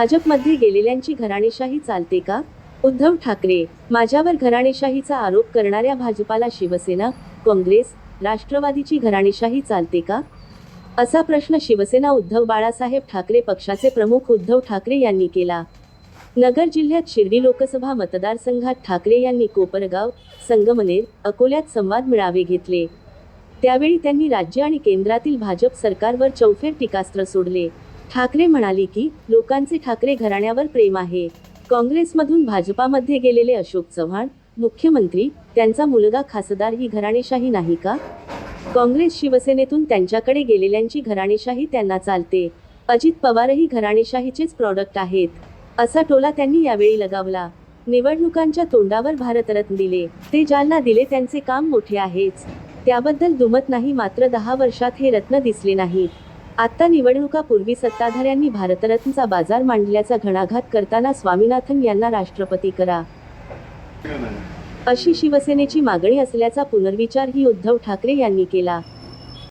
भाजपमध्ये गेलेल्यांची घराणेशाही चालते का? उद्धव ठाकरे माझ्यावर घराणेशाहीचा आरोप करणाऱ्या भाजपाला शिवसेना काँग्रेस राष्ट्रवादीची घराणेशाही चालते का? असा प्रश्न शिवसेना उद्धव बाळासाहेब ठाकरे पक्षाचे प्रमुख उद्धव ठाकरे यांनी केला. नगर जिल्ह्यात शिर्डी लोकसभा मतदारसंघात ठाकरे यांनी कोपरगाव संगमनेर अकोल्यात संवाद मेळावे घेतले. त्यावेळी त्यांनी राज्य आणि केंद्रातील भाजप सरकारवर चौफेर टीकास्त्र सोडले. ठाकरे म्हणाले की लोकांचे ठाकरे घराण्यावर प्रेम आहे. काँग्रेसमधून भाजपामध्ये गेलेले अशोक चव्हाण मुख्यमंत्री त्यांचा मुलगा खासदार ही घराणेशाही नाही का? काँग्रेस शिवसेनेतून त्यांच्याकडे गेलेल्यांची घराणेशाही त्यांना चालते. अजित पवारही घराणेशाहीचेच प्रॉडक्ट आहेत. असा टोला त्यांनी यावेळी लगावला. निवडणुकांच्या तोंडावर भारतरत्न दिले. ते ज्यांना दिले त्यांचे काम मोठे आहेच. त्याबद्दल दुमत नाही मात्र दहा वर्षात हे रत्न दिसले नाहीत. आता निवडणुकापूर्वी सत्ताधाऱ्यांनी भारतरत्नचा बाजार मांडल्याचा घणाघात करताना स्वामीनाथन यांना राष्ट्रपती करा. अशी शिवसेनेची मागणी असल्याचा पुनर्विचारही उद्धव ठाकरे यांनी केला.